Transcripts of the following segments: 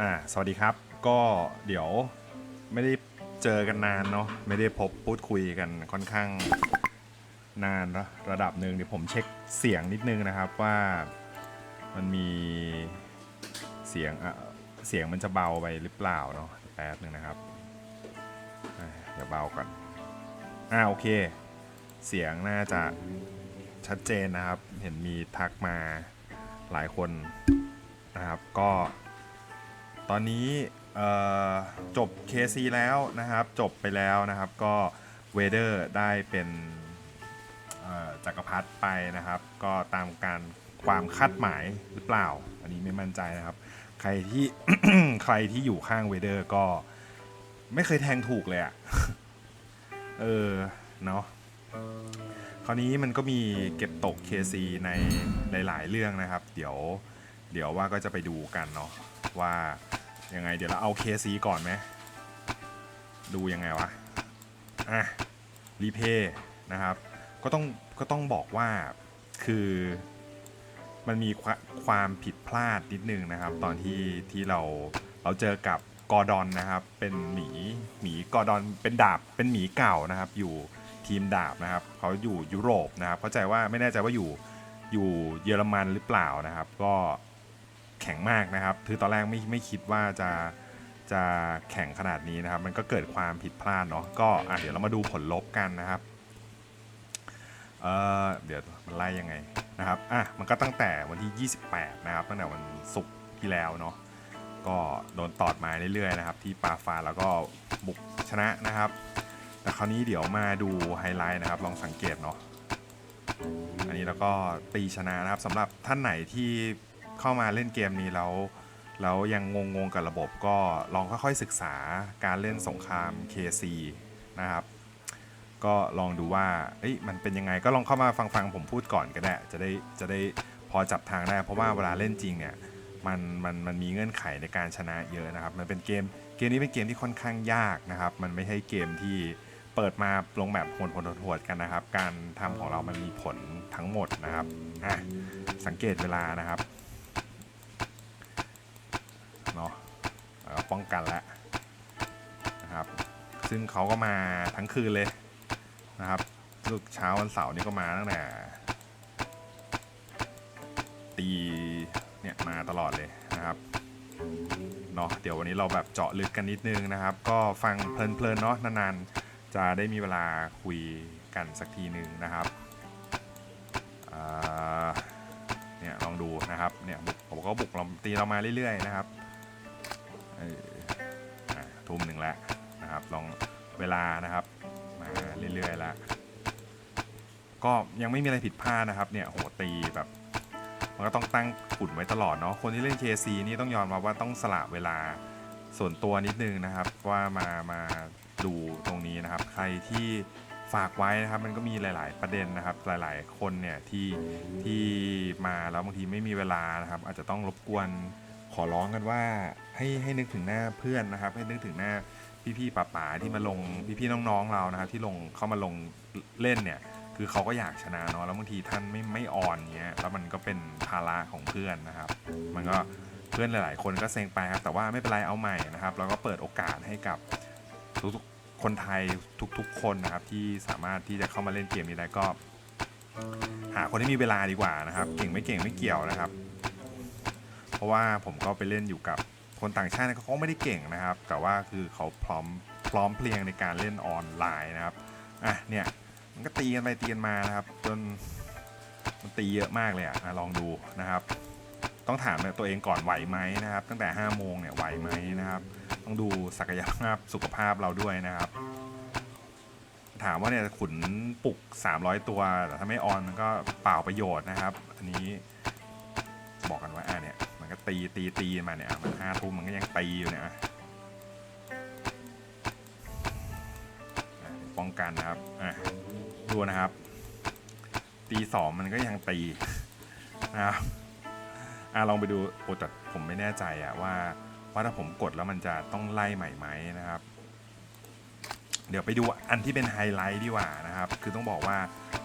อ่าสวัสดีครับ ก็เดี๋ยวไม่ได้เจอกันนานเนาะไม่ได้พบพูดคุยกันค่อนข้างนานนะระดับหนึ่งเดี๋ยวผมเช็คเสียงนิดนึงนะครับว่ามันมีเสียงอะเสียงมันจะเบาไปหรือเปล่าเนาะแป๊บนึงนะครับเดี๋ยวเบาก่อนอ่าโอเค เสียงน่าจะชัดเจนนะครับ เห็นมีทักมาหลายคนนะครับ ก็ ตอนนี้จบ KC แล้วนะครับ จบไปแล้วนะครับ ก็เวเดอร์ได้เป็นจักรพรรดิไปนะครับ ก็ตามการความคาดหมายหรือเปล่า อันนี้ไม่มั่นใจนะครับ ใครที่ใครที่อยู่ข้างเวเดอร์ก็ไม่เคยแทงถูกเลยอะเออ เนาะคราวนี้มันก็มีเก็บตก KC ในหลาย ๆ เรื่องนะครับ เดี๋ยว เดี๋ยวว่าก็จะไปดูกันเนาะว่า ยังไงเดี๋ยวเราเอา KC ก่อนไหมดูยังไงวะอะรีเพย์นะครับ ก็ต้องก็ต้องบอกว่าคือมันมีความผิดพลาดนิดนึงนะครับ ตอนที่ที่เราเราเจอกับกอร์ดอนนะครับ เป็นหมีหมีกอร์ดอนเป็นดาบเป็นหมีเก่านะครับ อยู่ทีมดาบนะครับเขาอยู่ยุโรปนะครับเข้าใจว่าไม่แน่ใจว่าอยู่อยู่เยอรมันหรือเปล่านะครับ ก็ แข็งมากนะครับคือตอนแรกไม่ไม่คิดว่าจะจะแข่งขนาดนี้นะครับ มันก็เกิดความผิดพลาดเนาะก็อะเดี๋ยวเรามาดูผลลบกันนะครับเออเดี๋ยวมันไล่ยังไงนะครับอะมันก็ตั้งแต่วันที่ 28 นะครับ ตั้งแต่วันศุกร์ที่แล้วเนาะก็โดนตอดมาเรื่อยๆนะครับ ที่ปาฟาแล้วก็บุกชนะนะครับแต่คราวนี้เดี๋ยวมาดูไฮไลท์นะครับ ลองสังเกตเนาะอันนี้แล้วก็ตีชนะนะครับสำหรับท่านไหนที่ เข้ามาเล่นเกมนี้แล้วแล้วยังงงๆกับระบบก็ลองค่อยๆศึกษาการเล่นสงคราม KC นะครับก็ลองดูว่าเอ้ยมันเป็นยังไงก็ลองเข้ามาฟังๆผมพูดก่อนก็ได้จะได้จะได้พอจับทางได้ เพราะว่าเวลาเล่นจริงเนี่ยมันมันมันมีเงื่อนไขในการชนะเยอะนะครับ มันเป็นเกมเกมนี้เป็นเกมที่ค่อนข้างยากนะครับ มันไม่ใช่เกมที่เปิดมาลงแบบโหดๆโหดๆกันนะครับ การทำของเรามันมีผลทั้งหมดนะครับอะสังเกตเวลานะครับเนาะแล้วก็ ป้องกันแล้วนะครับ ซึ่งเขาก็มาทั้งคืนเลยนะครับลูกเช้าวันเสาร์นี่ก็มาตั้งแต่ตีเนี่ยมาตลอดเลยนะครับเนาะเดี๋ยววันนี้เราแบบเจาะลึกกันนิดนึงนะครับ ก็ฟังเพลินๆเนาะนานๆ จะได้มีเวลาคุยกันสักทีหนึ่งนะครับเนี่ยลองดูนะครับเนี่ยบุกผมก็บุกเราตีเรามาเรื่อยๆนะครับ ทุ่มหนึ่งแล้วนะครับ ลองเวลานะครับ มาเรื่อยๆแล้วก็ยังไม่มีอะไรผิดพลาดนะครับ เนี่ยโหตีแบบมันก็ต้องตั้งขุนไว้ตลอดเนาะคนที่เล่น KC นี่ต้องยอมรับว่าต้องสละเวลาส่วนตัวนิดนึงนะครับ ว่ามามาดูตรงนี้นะครับ ใครที่ฝากไว้นะครับ มันก็มีหลาย ๆ ประเด็นนะครับ หลาย ๆ คนเนี่ยที่ที่มาแล้วบางทีไม่มีเวลานะครับ อาจจะต้องรบกวน ขอร้องกันว่าให้ให้นึกถึงหน้าเพื่อนนะครับ ให้นึกถึงหน้าพี่ๆป๋าๆที่มาลงพี่ๆน้องๆเรานะครับ ที่ลงเข้ามาลงเล่นเนี่ย คือเขาก็อยากชนะเนาะแล้วบางทีท่านไม่ไม่อ่อนเงี้ยแล้วมันก็เป็นภาระของเพื่อนนะครับ มันก็เพื่อนหลาย ๆ คนก็เซ็งไปครับ แต่ว่าไม่เป็นไรเอาใหม่นะครับแล้วก็เปิดโอกาสให้กับทุกๆคนไทยทุกๆ คนนะครับ ที่สามารถที่จะเข้ามาเล่นเกมนี้ได้ก็ หาคนที่มีเวลาดีกว่านะครับ เก่งไม่เก่งไม่เกี่ยวนะครับ ราะว่าผมก็ไปเล่นอยู่กับคนต่างชาติเขาไม่ได้เก่งนะครับ แต่ว่าคือเขาพร้อมพร้อมเพรียงในการเล่นออนไลน์นะครับอะเนี่ยมันก็ตีกันไปตีกันมานะครับ จนมันตีเยอะมากเลยอะอะลองดูนะครับ ต้องถามตัวเองก่อนไหวไหมนะครับ ตั้งแต่5โมงเนี่ยไหวไหมนะครับ ต้องดูศักยภาพสุขภาพเราด้วยนะครับ ถามว่าเนี่ยขุนปลุก 300 ตัวแต่ถ้าไม่ออนมันก็เปล่าประโยชน์นะครับ อันนี้บอกกันว่าอะเนี่ย ตีตีตีมาเนี่ยอะมันห้าทุ่มมันก็ยังตีอยู่เนี่ยป้องกันนะครับอะดูนะครับ ตีสองมันก็ยังตีนะครับอะลองไปดูโอ้แต่ผมไม่แน่ใจอะว่าว่าถ้าผมกดแล้วมันจะต้องไล่ใหม่ไหมนะครับ เดี๋ยวไปดูอันที่เป็นไฮไลท์ดีกว่านะครับ คือต้องบอกว่า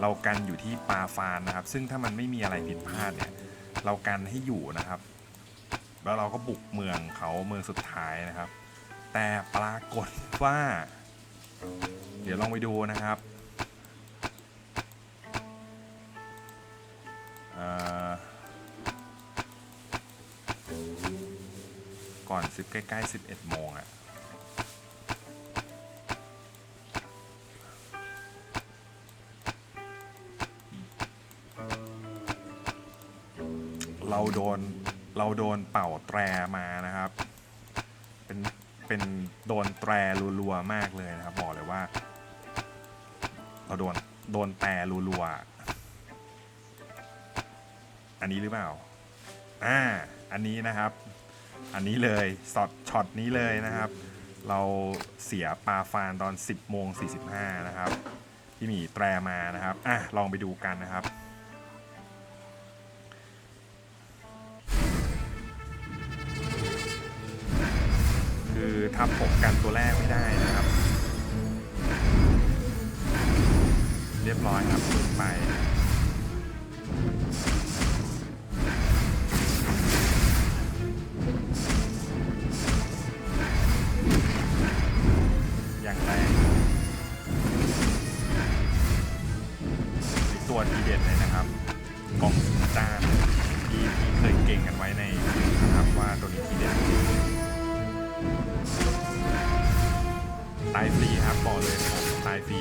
เรากันอยู่ที่ปลาฟานนะครับ ซึ่งถ้ามันไม่มีอะไรผิดพลาดเนี่ย เรากันให้อยู่นะครับ แล้วเราก็บุกเมืองเขาเมืองสุดท้ายนะครับ แต่ปรากฏว่า เดี๋ยวลองไปดูนะครับก่อนสิบใกล้ๆ11โมงอะ่ะเราโดน เราโดนเป่าแตรมานะครับ เป็นเป็นโดนแตรรัวๆมากเลยนะครับ บอกเลยว่า เราโดนโดนแตรรัวๆอันนี้หรือเปล่าอ่าอันนี้นะครับ อันนี้เลยช็อตช็อตนี้เลยนะครับ เราเสียปลาฟานตอน 10โมง45นะครับ ที่มีแตรมานะครับอะลองไปดูกันนะครับ ทำผมกันตัวแรกไม่ได้นะครับ เรียบร้อยครับหลุดไปอย่างแรงตัวทีเด็ดเลยนะครับ กล่องจานที่ที่เคยเก่งกันไว้ในนะครับว่าตัวนี้ทีเด็ด ฟรีครับบอกเลยของตายฟรี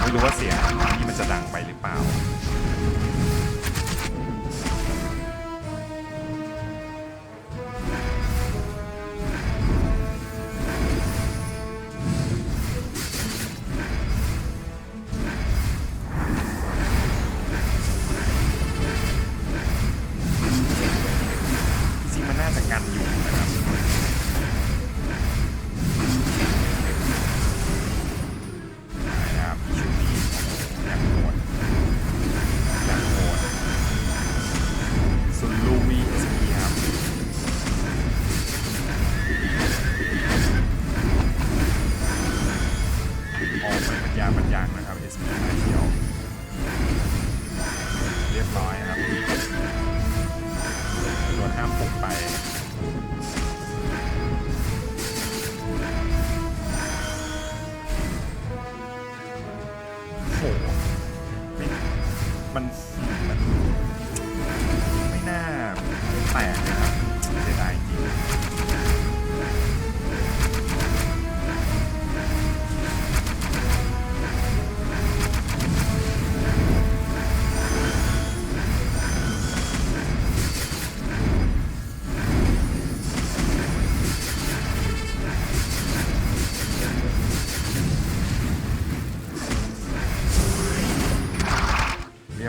ไม่รู้ว่าเสียงนี้มันจะดังไปหรือเปล่า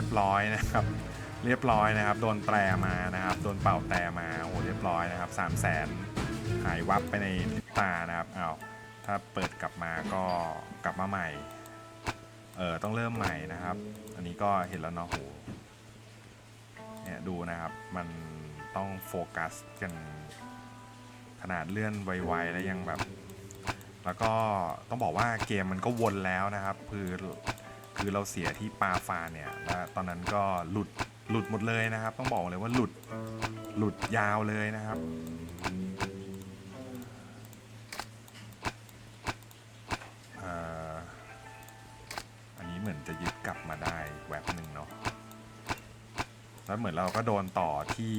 รียบร้อยนะครับ เรียบร้อยนะครับ โดนแตรมานะครับ โดนเป่าแตรมา โอ้โหเรียบร้อยนะครับสามแสนหายวับไปในพริบตานะครับอ้าวถ้าเปิดกลับมาก็กลับมาใหม่ เออต้องเริ่มใหม่นะครับ อันนี้ก็เห็นแล้วเนาะโหเนี่ยดูนะครับ มันต้องโฟกัสกันขนาดเลื่อนไวๆแล้วยังแบบ แล้วก็ต้องบอกว่าเกมมันก็วนแล้วนะครับ คือ คือเราเสียที่ปลาฟานเนี่ยแล้วตอนนั้นก็หลุดหลุดหมดเลยนะครับ ต้องบอกเลยว่าหลุดหลุดยาวเลยนะครับอันนี้เหมือนจะยึดกลับมาได้แวบหนึ่งเนาะแล้วเหมือนเราก็โดนต่อที่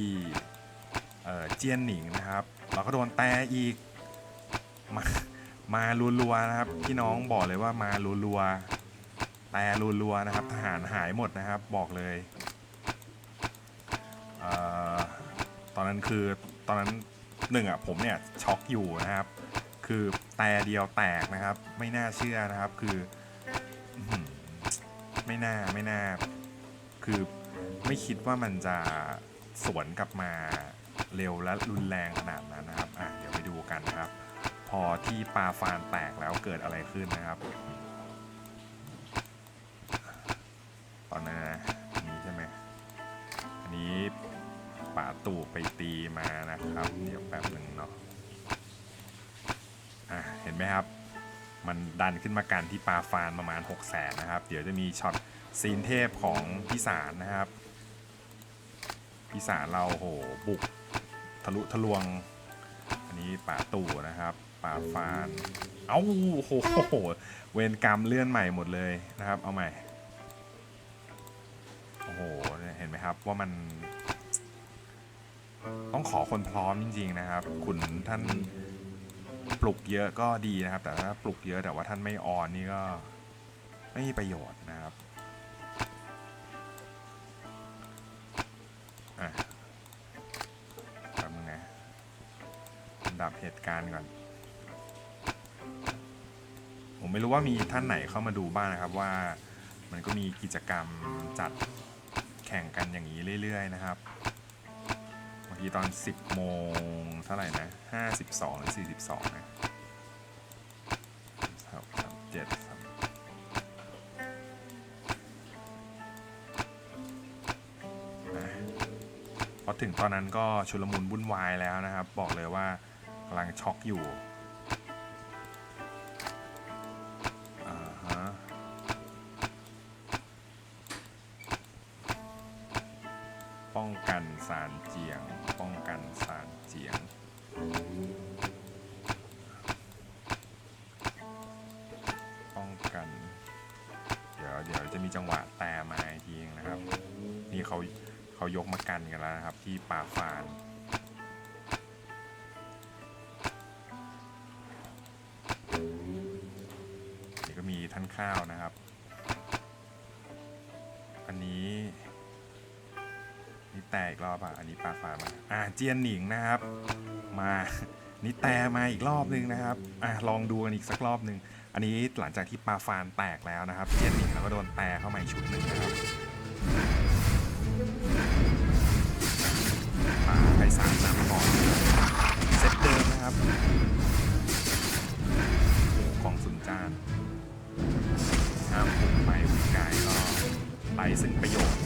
เเจียนหนิงนะครับ เราก็โดนแต่อีกมามารัวๆนะครับ พี่น้องบอกเลยว่ามารัวๆ แต่รัวๆนะครับทหารหายหมดนะครับบอกเลยเออตอนนั้นคือตอนนั้นหนึ่งอะผมเนี่ยช็อกอยู่นะครับ คือแต่เดียวแตกนะครับ ไม่น่าเชื่อนะครับคือไม่น่าไม่น่า คือไม่คิดว่ามันจะสวนกลับมาเร็วและรุนแรงขนาดนั้นนะครับอะเดี๋ยวไปดูกันนะครับ พอที่ปลาฟานแตกแล้วเกิดอะไรขึ้นนะครับ นี้ป่าตู่ไปตีมานะครับ เดี๋ยวแป๊บหนึ่งเนาะอะเห็นไหมครับ มันดันขึ้นมากันที่ปลาฟานประมาณ 6 0แสนนะครับ เดี๋ยวจะมีช็อตซีนเทพของพี่สารนะครับพี่สารเราโหบุกทะลุทะลวง อันนี้ป่าตู่นะครับป่าฟานเอ้าโหโหเวรกรรมเลื่อนใหม่หมดเลยนะครับ เอาใหม่โอ้โห ไหมครับว่ามัน ต้องขอคนพร้อมจริง ๆ นะครับคุณท่านปลุกเยอะก็ดีนะครับ แต่ถ้าปลุกเยอะแต่ว่าท่านไม่ออนนี่ก็ไม่มีประโยชน์นะครับอะแป๊บนึงนะดับเหตุการณ์ก่อน ผมไม่รู้ว่ามีท่านไหนเข้ามาดูบ้างนะครับว่ามันก็มีกิจกรรมจัด แข่งกันอย่างนี้เรื่อย ๆ นะครับบางทีตอน 10 โมงเท่าไหร่นะ 52 หรือ 42 นะสามสามเจ็ดสามอะพอถึงตอนนั้นก็ชุลมุนวุ่นวายแล้วนะครับ บอกเลยว่ากำลังช็อกอยู่ สารเจียง ป้องกันสารเจียง ป้องกัน เดี๋ยวเดี๋ยวจะมีจังหวะแต่มาทีนึงนะครับ นี่เขาเขายกมากันกันแล้วนะครับ ที่ป่าฟานนี่ก็มีท่านข้าวนะครับ แต่อีกรอบอะอันนี้ปลาฝามาอ่าเจียนหนิงนะครับ มานี่แต่มาอีกรอบนึงนะครับอะลองดูกันอีกสักรอบนึง อันนี้หลังจากที่ปลาฟานแตกแล้วนะครับ เจียนหนิงเราก็โดนแต่เข้ามาอีกชุดหนึ่งนะครับปลาไพศาลนำก่อนเซตเดิมนะครับของสุนจานห้ามพุ่งไปวิ่งกายก็ไปซึ่งประโยชน์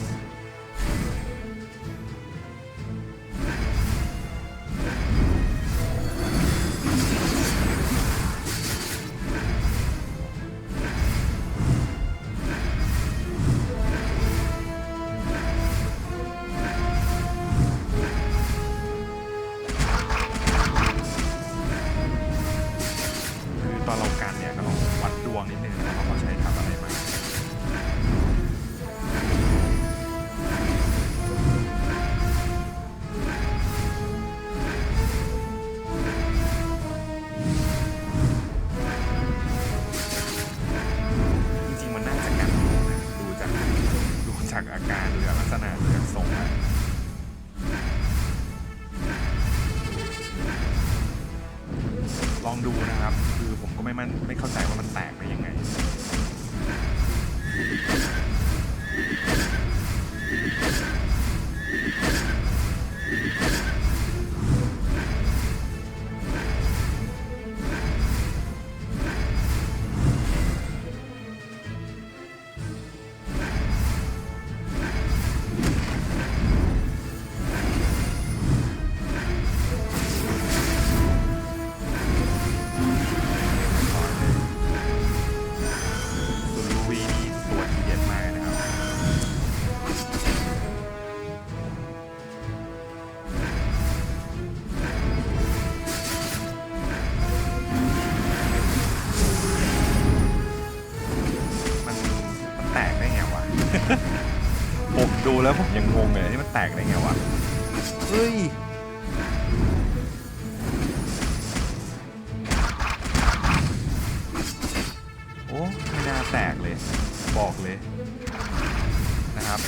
การเรือลักษณะเรือทรงลองดูนะครับ คือผมก็ไม่มั่นไม่เข้าใจว่ามันแตกได้ยั แตกเลย บอกเลยนะครับ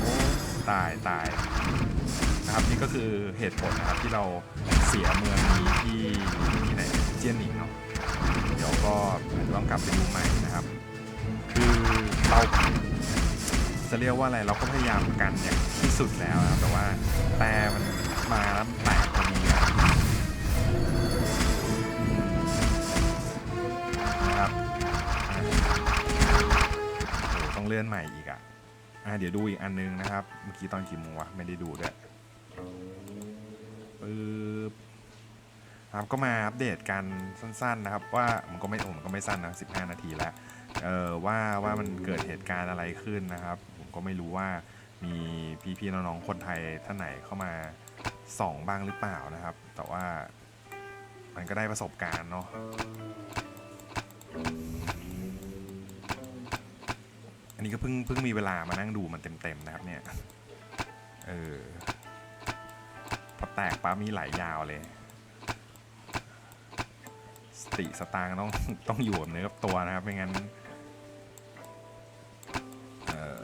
โอ้ตายตายนะครับนี่ก็คือเหตุผลนะครับที่เราเสียเมืองนี้ที่ที่ไหนเจียนหนิงเนาะเดี๋ยวก็ต้องกลับไปดูใหม่นะครับ คือเราจะเรียกว่าอะไรเราก็พยายามกันอย่างที่สุดแล้วนะครับแต่ว่าแต่มันมาแล้ว เลื่อนใหม่อีกอะอะเดี๋ยวดูอีกอันนึงนะครับ เมื่อกี้ตอนกี่โมงวะไม่ได้ดูด้วยปึ๊บครับก็มาอัปเดตกันสั้นๆนะครับ ว่ามันก็ไม่ผมนก็ไม่สั้นนะ15 นาทีแล้วเออว่าว่ามันเกิดเหตุการณ์อะไรขึ้นนะครับ ผมก็ไม่รู้ว่ามีพี่ๆน้องๆคนไทยท่านไหนเข้ามาส่องบ้างหรือเปล่านะครับ แต่ว่ามันก็ได้ประสบการณ์เนาะ อันนี้ก็เพิ่งเพิ่งมีเวลามานั่งดูมันเต็มๆนะครับเนี่ย เออ พอแตกปั๊บมีไหลยาวเลย สติสตางค์ต้องต้องอยู่กับเนื้อกับตัวนะครับ ไม่งั้น เอ่อ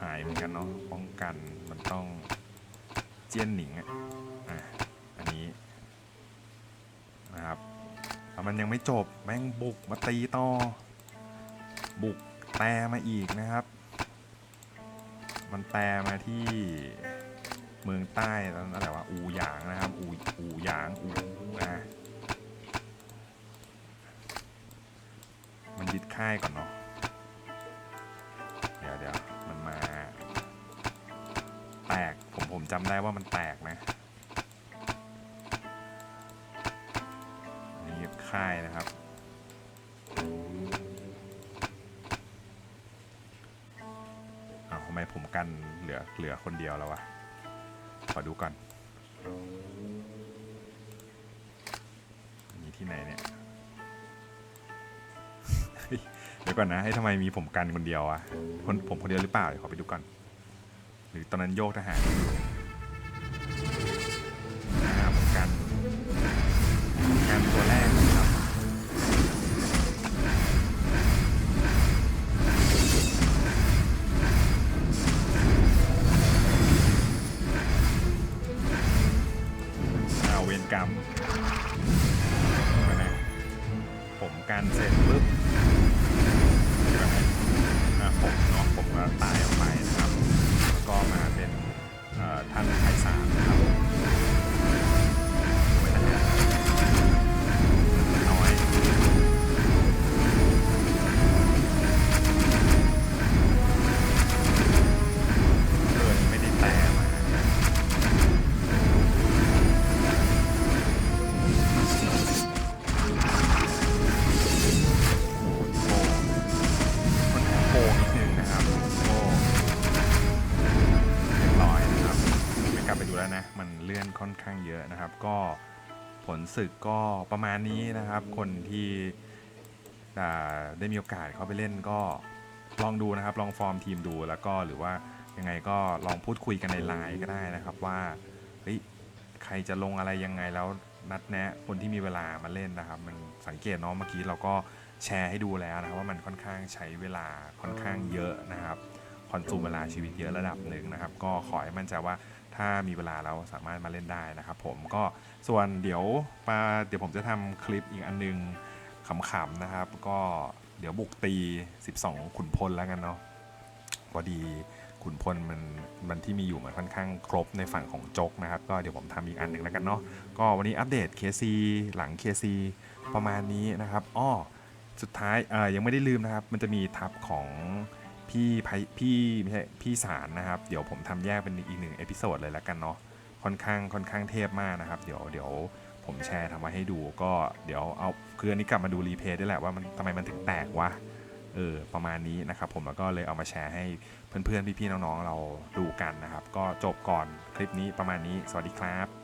หายเหมือนกันเนาะ ป้องกันมันต้องเจียนหนิงอะอะ อันนี้ นะครับมันยังไม่จบ แม่งบุกมาตีต่อ บุก แตมาอีกนะครับ มันแต่มาที่เมืองใต้แล้วนั่นแหละอูหยางนะครับ อูอูหยางอูนะมันยึดค่ายก่อนเนาะเดี๋ยวเดี๋ยวมันมา แตกผมผมจำได้ว่ามันแตกนะนี่ยึดค่ายนะครับ เหลือคนเดียวแล้ววะขอดูก่อนอันนี้ที่ไหนเนี่ย เดี๋ยวก่อนนะ ให้ทำไมมีผมกันคนเดียวอะคนผมคนเดียวหรือเปล่า เดี๋ยวขอไปดูก่อน หรือตอนนั้นโยกทหารอยู่อ่าผมกัน กันตัวแรก กรรมนะผมการเสร็จปุ๊บผมเนาะผมก็ตายออกไปนะครับ แล้วก็มาเป็นท่านไพศาลนะครับ ก็ผลศึกก็ประมาณนี้นะครับ คนที่ได้มีโอกาสเข้าไปเล่นก็ลองดูนะครับ ลองฟอร์มทีมดูแล้วก็หรือว่ายังไงก็ลองพูดคุยกันในไลน์ก็ได้นะครับว่าเฮ้ยใครจะลงอะไรยังไงแล้วนัดแนะคนที่มีเวลามาเล่นนะครับ มันสังเกตเนาะเมื่อกี้เราก็แชร์ให้ดูแล้วนะครับว่ามันค่อนข้างใช้เวลาค่อนข้างเยอะนะครับคอนซูมเวลาชีวิตเยอะระดับหนึ่งนะครับ ก็ขอให้มั่นใจว่า ถ้ามีเวลาเราสามารถมาเล่นได้นะครับผมก็ส่วนเดี๋ยวมาเดี๋ยวผมจะทำคลิปอีกอันนึงขำๆนะครับ ก็เดี๋ยวบุกตี 12 ขุนพลแล้วกันเนาะพอดีขุนพลมันมันที่มีอยู่มันค่อนข้างครบในฝั่งของโจกนะครับ ก็เดี๋ยวผมทำอีกอันหนึ่งแล้วกันเนาะก็วันนี้อัปเดต KC หลัง KC ประมาณนี้นะครับอ้อสุดท้ายเออยังไม่ได้ลืมนะครับ มันจะมีทับของ พี่พพี่ไม่ใช่พี่สารนะครับ เดี๋ยวผมทำแยกเป็นอีกหนึ่งเอพิโซดเลยแล้วกันเนาะค่อนข้างค่อนข้างเทพมากนะครับ เดี๋ยวเดี๋ยวผมแชร์ทำไว้ให้ดูก็เดี๋ยวเอาคืออันนี้กลับมาดูรีเพย์ด้วยแหละว่ามันทำไมมันถึงแตกวะเออประมาณนี้นะครับ ผมแล้วก็เลยเอามาแชร์ให้เพื่อนๆพี่ๆน้องๆเราดูกันนะครับ ก็จบก่อนคลิปนี้ประมาณนี้สวัสดีครับ